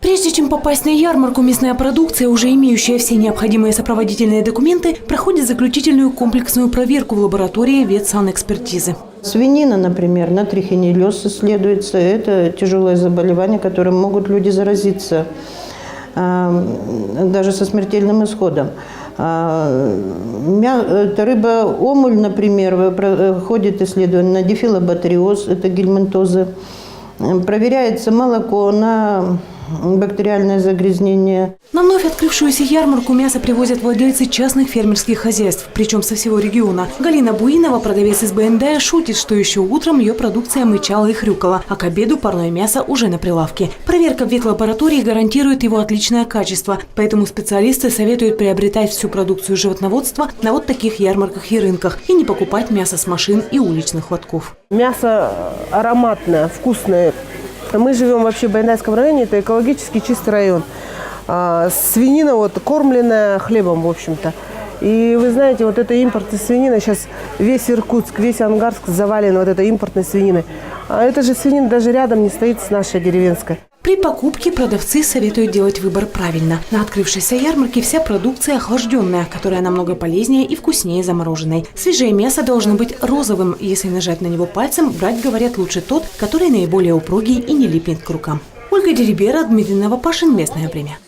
Прежде чем попасть на ярмарку, мясная продукция, уже имеющая все необходимые сопроводительные документы, проходит заключительную комплексную проверку в лаборатории ветсанэкспертизы. Свинина, например, на трихинеллез исследуется. Это тяжелое заболевание, которым могут люди заразиться, а, даже со смертельным исходом. Мя- это рыба омуль, например, э, проходит исследование на дифилобатриоз, это гельминтозы. Э, Проверяется молоко на бактериальное загрязнение. На вновь открывшуюся ярмарку мясо привозят владельцы частных фермерских хозяйств, причем со всего региона. Галина Буинова, продавец из БНД, шутит, что еще утром ее продукция мычала и хрюкала, а к обеду парное мясо уже на прилавке. Проверка в ветлаборатории гарантирует его отличное качество, поэтому специалисты советуют приобретать всю продукцию животноводства на вот таких ярмарках и рынках и не покупать мясо с машин и уличных лотков. Мясо ароматное, вкусное. Мы живем вообще в Байнайском районе, это экологически чистый район. А, свинина вот кормленная хлебом, в общем-то. И вы знаете, вот эта импортная свинина, сейчас весь Иркутск, весь Ангарск завален вот этой импортной свининой. А эта же свинина даже рядом не стоит с нашей деревенской. При покупке продавцы советуют делать выбор правильно. На открывшейся ярмарке вся продукция охлажденная, которая намного полезнее и вкуснее замороженной. Свежее мясо должно быть розовым. Если нажать на него пальцем, брать, говорят, лучше тот, который наиболее упругий и не липнет к рукам. Ольга Дерибера, Дмитрий Новопашин. Местное время.